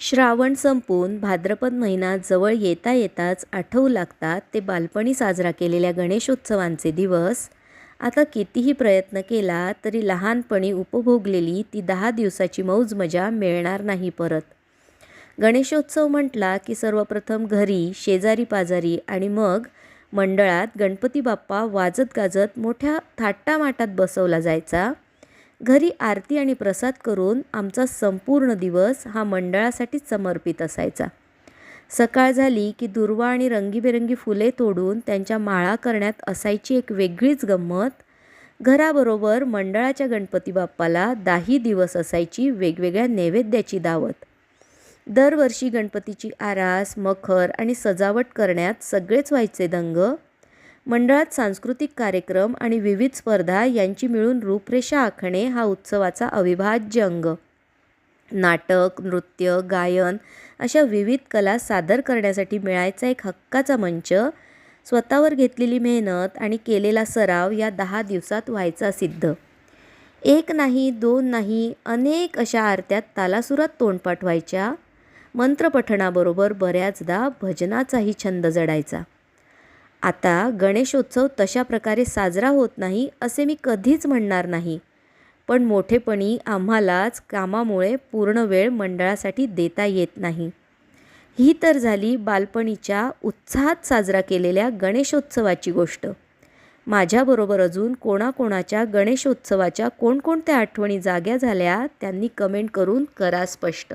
श्रावण संपून भाद्रपद महिना जवळ येता येताच आठवू लागतात ते बालपणी साजरा केलेल्या गणेशोत्सवांचे दिवस. आता कितीही प्रयत्न केला तरी लहानपणी उपभोगलेली ती दहा दिवसाची मौज मजा मिळणार नाही परत. गणेशोत्सव म्हटला की सर्वप्रथम घरी शेजारी पाजारी आणि मग मंडळात गणपती बाप्पा वाजत गाजत मोठ्या थाट्टामाटात बसवला जायचा. घरी आरती आणि प्रसाद करून आमचा संपूर्ण दिवस हा मंडळासाठीच समर्पित असायचा. सकाळ झाली की दुर्वा आणि रंगीबेरंगी फुले तोडून त्यांच्या माळा करण्यात असायची एक वेगळीच गंमत. घराबरोबर मंडळाच्या गणपती बाप्पाला दाही दिवस असायची वेगवेगळ्या नैवेद्याची दावत. दरवर्षी गणपतीची आरास मखर आणि सजावट करण्यात सगळेच व्हायचे दंग. मंडळात सांस्कृतिक कार्यक्रम आणि विविध स्पर्धा यांची मिळून रूपरेषा आखणे हा उत्सवाचा अविभाज्य अंग. नाटक नृत्य गायन अशा विविध कला सादर करण्यासाठी मिळायचा एक हक्काचा मंच स्वतःवर घेतलेली मेहनत आणि केलेला सराव या दहा दिवसात व्हायचा सिद्ध. एक नाही दोन नाही अनेक अशा आरत्यात तालासुरात तोंड पाठवायच्या मंत्रपठणाबरोबर बऱ्याचदा भजनाचाही छंद जडायचा. आता गणेशोत्सव तशा प्रकारे साजरा होत नाही असे मी कधीच म्हणणार नाही. पण मोठेपणी आम्हालाच कामामुळे पूर्ण वेळ मंडळासाठी देता येत नाही. ही तर झाली बालपणीच्या उत्साहात साजरा केलेल्या गणेशोत्सवाची गोष्ट. माझ्याबरोबर अजून कोणाकोणाच्या गणेशोत्सवाच्या कोणकोणत्या आठवणी जाग्या झाल्या त्यांनी कमेंट करून करा स्पष्ट.